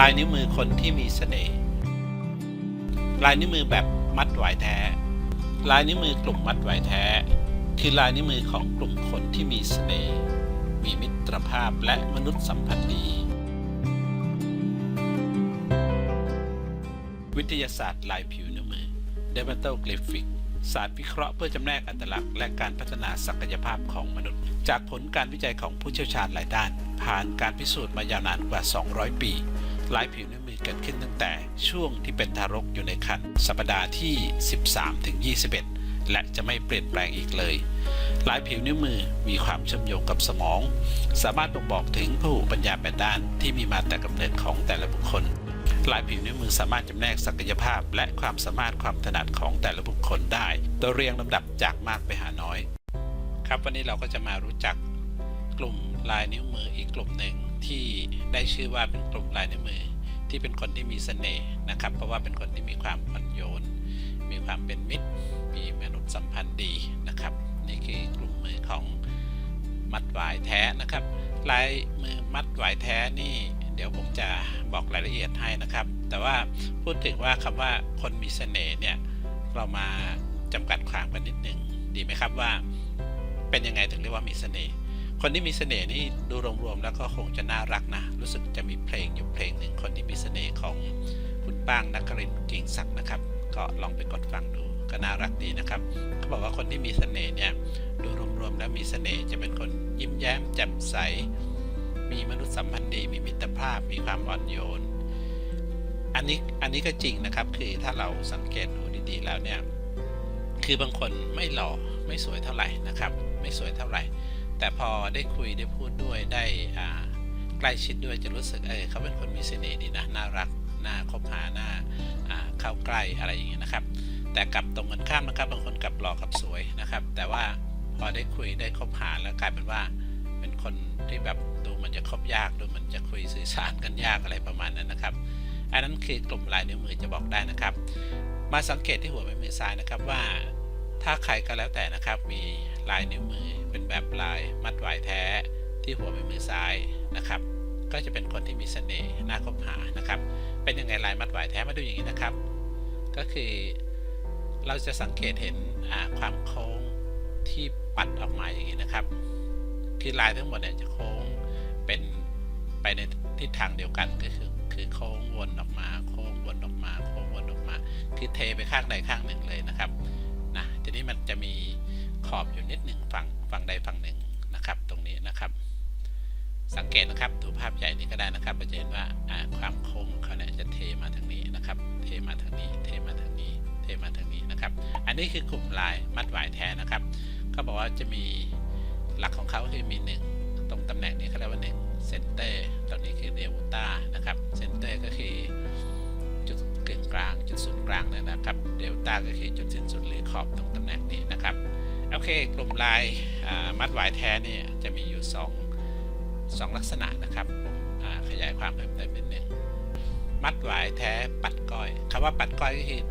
ลายนิ้วมือคนที่มีเสน่ห์ลายนิ้วมือแบบมัดไหวแท้ ลายนิ้วมือกลุ่มมัดไหวแท้ คือลายนิ้วมือของกลุ่มคนที่มีเสน่ห์มีมิตรภาพและมนุษยสัมพันธ์ดี วิทยาศาสตร์ลายผิวนิ้วมือ d e m a t o g l y p h i c ศาสตร์วิเคราะห์เพื่อจำแนกอัตลักษณ์และการพัฒนาศักยภาพของมนุษย์ จากผลการวิจัยของผู้เชี่ยวชาญหลายด้าน ผ่านการพิสูจน์มายาวนานกว่า 200 ปี ลายผิวนิ้วมือเกิดขึ้นตั้งแต่ช่วงที่เป็นทารกอยู่ในครรภ์สัปดาห์ที่ 13ถึง21 และจะไม่เปลี่ยนแปลงอีกเลยลายผิวนิ้วมือมีความเชื่อมโยงกับสมอง สามารถบ่งบอกถึงพหุปัญญาแปดด้านที่มีมาแต่กำเนิดของแต่ละบุคคลลายผิวนิ้วมือสามารถจำแนกศักยภาพ และความสามารถความถนัดของแต่ละบุคคลได้ โดยเรียงลำดับจากมากไปหาน้อย ครับวันนี้เราก็จะมารู้จักกลุ่มลายนิ้วมืออีกกลุ่มหนึ่ง ที่ได้ชื่อว่าเป็นกลุ่มลายนิ้วมือ ที่เป็นคนที่มีเสน่ห์นะครับ เพราะว่าเป็นคนที่มีความอ่อนโยน มีความเป็นมิตร มีมนุษยสัมพันธ์ดีนะครับ นี่คือกลุ่มมือของมัดหวายแท้นะครับ ลายมือมัดหวายแท้นี่เดี๋ยวผมจะบอกรายละเอียดให้นะครับ แต่ว่าพูดถึงว่าคำว่าคนมีเสน่ห์เนี่ยเรามาจำกัดความกันนิดหนึ่งดีไหมครับว่าเป็นยังไงถึงเรียกว่ามีเสน่ห์ คนที่มีเสน่ห์นี่ดูรวมๆแล้วก็คงจะน่ารักนะ รู้สึกจะมีเพลงอยู่เพลงหนึ่งคนที่มีเสน่ห์ของคุณป้างนักกรินทร์กิ่งศักดิ์นะครับ ก็ลองไปกดฟังดูก็น่ารักดีนะครับเขาบอกว่าคนที่มีเสน่ห์เนี่ยดูรวมๆแล้วมีเสน่ห์จะเป็นคนยิ้มแย้มแจ่มใส มีมนุษยสัมพันธ์ดี มีมิตรภาพ มีความอ่อนโยน อันนี้อันนี้ก็จริงนะครับ คือถ้าเราสังเกตดูดีๆแล้วเนี่ยคือบางคนไม่หล่อไม่สวยเท่าไหร่นะครับ ไม่สวยเท่าไหร่ แต่พอได้คุยได้พูดด้วยได้อ่าใกล้ชิดด้วยจะรู้สึกเออเขาเป็นคนมีเสน่ห์ดีนะน่ารักน่าคบหาน่าอ่าเข้าใกล้อะไรอย่างเงี้ยนะครับ แต่กลับตรงกันข้ามนะครับบางคนกลับหล่อกับสวยนะครับ แต่ว่าพอได้คุยได้คบหาแล้วกลายเป็นว่าเป็นคนที่แบบดูมันจะคบยากดูมันจะคุยสื่อสารกันยากอะไรประมาณนั้นนะครับอันนั้นคือกลุ่มลายนิ้วมือจะบอกได้นะครับ มาสังเกตที่หัวแม่มือซ้ายนะครับว่าถ้าใครก็แล้วแต่นะครับมี ลายนิ้วมือ เป็นแบบลายมัดหวายแท้ที่หัวแม่มือซ้ายนะครับ ก็จะเป็นคนที่มีเสน่ห์น่าคบหานะครับ เป็นยังไงลายมัดหวายแท้มาดูอย่างนี้นะครับ ก็คือเราจะสังเกตเห็นความโค้งที่ปัดออกมาอย่างนี้นะครับ คือลายทั้งหมดเนี่ยจะโค้งเป็นไปในทิศทางเดียวกันก็คือคือโค้งวนออกมา โค้งวนออกมา โค้งวนออกมา คือเทไปข้างใดข้างหนึ่งเลยนะครับนะทีนี้มันจะมี อบอยู่นิดหนึ่งฝั่งฝั่งใดฝั่งหนึ่งนะครับ ตรงนี้นะครับ สังเกตนะครับดูภาพใหญ่นี้ก็ได้นะครับจะเห็นว่าความโค้งเขาเนี่ยจะเทมาทางนี้นะครับ เทมาทางนี้ เทมาทางนี้ เทมาทางนี้นะครับ อันนี้คือกลุ่มลายมัดหวายแท้นะครับเขาบอกว่าจะมีหลักของเขาคือมี 1 ตรงตำแหน่งนี้เขาเรียกว่า1เซนเตอร์ตรงนี้คือเดลต้านะครับเซนเตอร์ก็คือจุดกึ่งกลางจุดศูนย์กลางนะครับเดลต้าก็คือจุดสิ้นสุดหรือขอบตรงตำแหน่งนี้นะครับ โอเค กลุ่มลายมัดหวายแท้เนี่ยจะมีอยู่ 2 2 ลักษณะนะครับผมขยายความเพิ่มเติมนิดนึงมัดหวายแท้ปัดก้อยคำว่าปัดก้อยก็คือ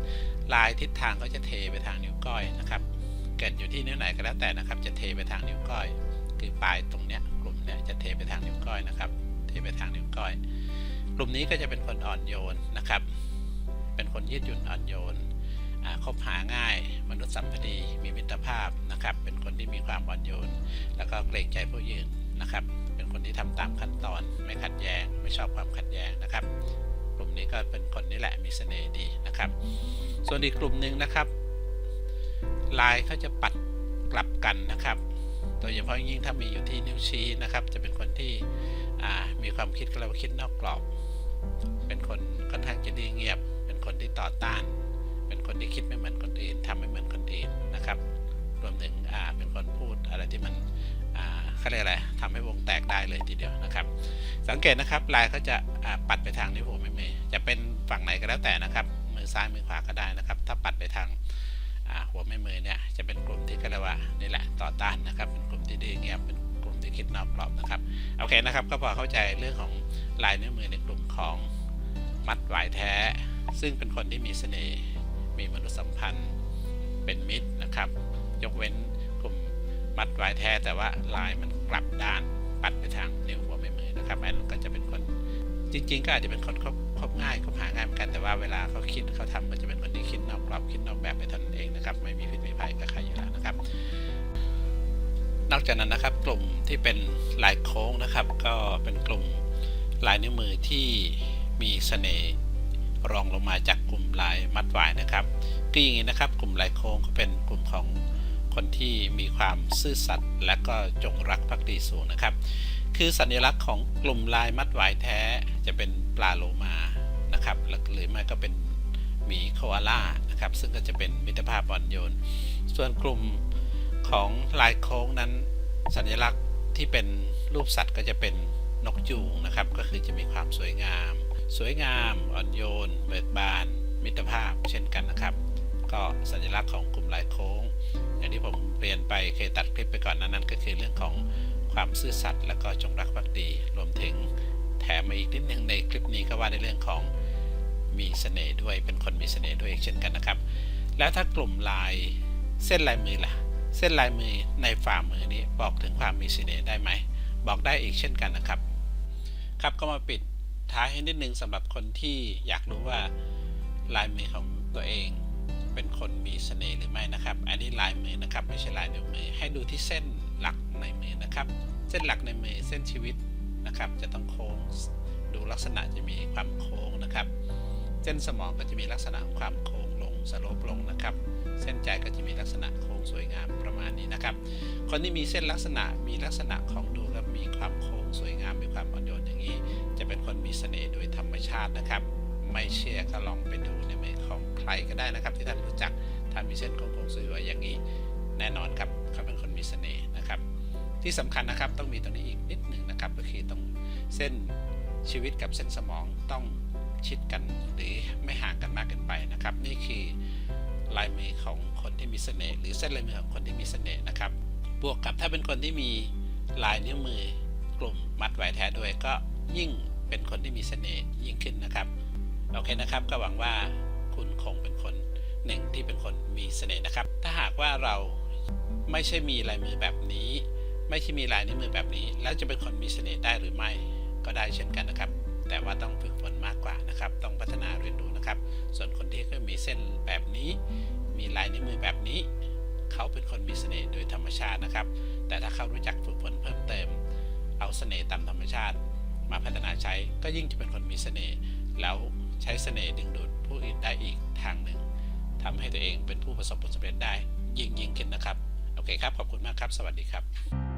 ลายทิศทางก็จะเทไปทางนิ้วก้อยนะครับ เกิดอยู่ที่นิ้วไหนก็แล้วแต่นะครับ จะเทไปทางนิ้วก้อย คือปลายตรงเนี้ยกลุ่มเนี้ยจะเทไปทางนิ้วก้อยนะครับ เทไปทางนิ้วก้อย กลุ่มนี้ก็จะเป็นคนอ่อนโยนนะครับ เป็นคนยืดหยุ่นอ่อนโยน คบหาง่ายมนุษยสัมพันธ์มีมิตรภาพนะครับ เป็นคนที่มีความอ่อนโยน แล้วก็เกรงใจผู้ยืนนะครับ เป็นคนที่ทำตามขั้นตอน ไม่ขัดแย้ง ไม่ชอบความขัดแย้งนะครับ กลุ่มนี้ก็เป็นคนนี่แหละมีเสน่ห์ดีนะครับ ส่วนอีกกลุ่มหนึ่งนะครับลายเขาจะปัดกลับกันนะครับ โดยเฉพาะยิ่งถ้ามีอยู่ที่นิ้วชี้นะครับ จะเป็นคนที่มีความคิดเราคิดนอกกรอบ เป็นคนค่อนข้างจะดีเงียบ เป็นคนที่ต่อต้าน คนที่คิดไม่เหมือนคนอื่นทำไม่เหมือนคนอื่นนะครับ รวมถึงเป็นคนพูดอะไรที่มันเขาเรียกอะไรทำให้วงแตกได้เลยทีเดียวนะครับ สังเกตนะครับลายเขาจะปัดไปทางนิ้วหัวแม่เมย์จะเป็นฝั่งไหนก็แล้วแต่นะครับมือซ้ายมือขวาก็ได้นะครับ ถ้าปัดไปทางหัวแม่มือเนี่ยจะเป็นกลุ่มที่ก็เรียกว่านี่แหละต่อต้านนะครับ เป็นกลุ่มที่ดื้อเงียบเป็นกลุ่มที่คิดนอกกรอบนะครับโอเคนะครับก็พอเข้าใจเรื่องของลายนิ้วมือในกลุ่มของมัดหวายแท้ ซึ่งเป็นคนที่มีเสน่ห์ มีมนุษยสัมพันธ์เป็นมิตรนะครับ ยกเว้นกลุ่มมัดหวายแท้แต่ว่าลายมันกลับด้านปัดไปทางนิ้วหัวแม่มือนะครับอันก็จะเป็นคนจริง ๆ ก็อาจจะเป็นคนคบคบง่ายคบหาง่ายเหมือนกันแต่ว่าเวลาเขาคิดเขาทำก็จะเป็นคนที่คิดนอกกรอบคิดนอกแบบไปทันเองนะครับ ไม่มีพิษมีภัยกับใครอยู่แล้วนะครับ นอกจากนั้นนะครับ กลุ่มที่เป็นลายโค้งนะครับ ก็เป็นกลุ่มลายนิ้วมือที่มีเสน่ห์ รองลงมาจากกลุ่มลายมัดหวายนะครับคืออย่างนี้นะครับ กลุ่มลายโค้งก็เป็นกลุ่มของคนที่มีความซื่อสัตย์และก็จงรักภักดีสูงนะครับ คือสัญลักษณ์ของกลุ่มลายมัดหวายแท้จะเป็นปลาโลมานะครับหรือไม่ก็เป็นหมีโคอาล่านะครับ ซึ่งก็จะเป็นมิตรภาพอ่อนโยน ส่วนกลุ่มของลายโค้งนั้น สัญลักษณ์ที่เป็นรูปสัตว์ก็จะเป็นนกยูงนะครับ ก็คือจะมีความสวยงาม สวยงามอ่อนโยน เบิกบาน มิตรภาพเช่นกันนะครับ ก็สัญลักษณ์ของกลุ่มหลายโค้ง อย่างที่ผมเรียนไปเคยตัดคลิปไปก่อนนั้นนั้น ก็คือเรื่องของความซื่อสัตย์และก็จงรักภักดี รวมถึงแถมมาอีกนิดหนึ่งในคลิปนี้ก็ว่าในเรื่องของมีเสน่ห์ด้วยเป็นคนมีเสน่ห์ด้วยเช่นกันนะครับ แล้วถ้ากลุ่มลายเส้นลายมือล่ะ เส้นลายมือในฝ่ามือนี้บอกถึงความมีเสน่ห์ได้ไหม บอกได้อีกเช่นกันนะครับ ครับก็มาปิด ท้ายให้นิดนึงสำหรับคนที่อยากรู้ว่าลายมือของตัวเอง เป็นคนมีเสน่ห์หรือไม่นะครับ อันนี้ลายมือนะครับไม่ใช่ลายนิ้วมือ ให้ดูที่เส้นหลักในมือนะครับ เส้นหลักในมือเส้นชีวิตนะครับ จะต้องโค้งดูลักษณะจะมีความโค้งนะครับ เส้นสมองก็จะมีลักษณะความโค้งลงสโลปลงนะครับ เส้นใจก็จะมีลักษณะโค้งสวยงามประมาณนี้นะครับ คนที่มีเส้นลักษณะมีลักษณะของดูแล้วมีความโค้งสวยงาม มีความอ่อนโยนอย่างนี้ จะเป็นคนมีเสน่ห์โดยธรรมชาตินะครับ ไม่เชื่อก็ลองไปดูในมือของใครก็ได้นะครับ ที่ท่านรู้จักถ้ามีเส้นโค้งสวยๆอย่างนี้ แน่นอนครับเขาเป็นคนมีเสน่ห์นะครับ ที่สำคัญนะครับต้องมีตรงนี้อีกนิดหนึ่งนะครับก็คือตรงเส้นชีวิตกับเส้นสมองต้องชิดกันหรือไม่ห่างกันมากเกินไปนะครับ นี่คือ ลายมือของคนที่มีเสน่ห์หรือเส้นลายมือของคนที่มีเสน่ห์นะครับ บวกกับถ้าเป็นคนที่มีลายนิ้วมือกลุ่มมัดไว้แท้ด้วยก็ยิ่งเป็นคนที่มีเสน่ห์ยิ่งขึ้นนะครับโอเคนะครับก็หวังว่าคุณคงเป็นคนหนึ่งที่เป็นคนมีเสน่ห์นะครับ ถ้าหากว่าเราไม่ใช่มีลายมือแบบนี้ ไม่ใช่มีลายนิ้วมือแบบนี้ แล้วจะเป็นคนมีเสน่ห์ได้หรือไม่ก็ได้เช่นกันนะครับ แต่ว่าต้องฝึกฝนมากกว่านะครับ ต้องพัฒนาเรียนรู้นะครับ ส่วนคนที่เขามีเส้นแบบนี้ มีลายนิ้วมือแบบนี้ เขาเป็นคนมีเสน่ห์โดยธรรมชาตินะครับ แต่ถ้าเขารู้จักฝึกฝนเพิ่มเติม เอาเสน่ห์ตามธรรมชาติ มาพัฒนาใช้ก็ยิ่งจะเป็นคนมีเสน่ห์แล้วใช้เสน่ห์ดึงดูดผู้อื่นได้อีกทางหนึ่งทำให้ตัวเองเป็นผู้ประสบผลสำเร็จได้ยิ่งยิ่งขึ้นนะครับ โอเคครับ ขอบคุณมากครับ สวัสดีครับ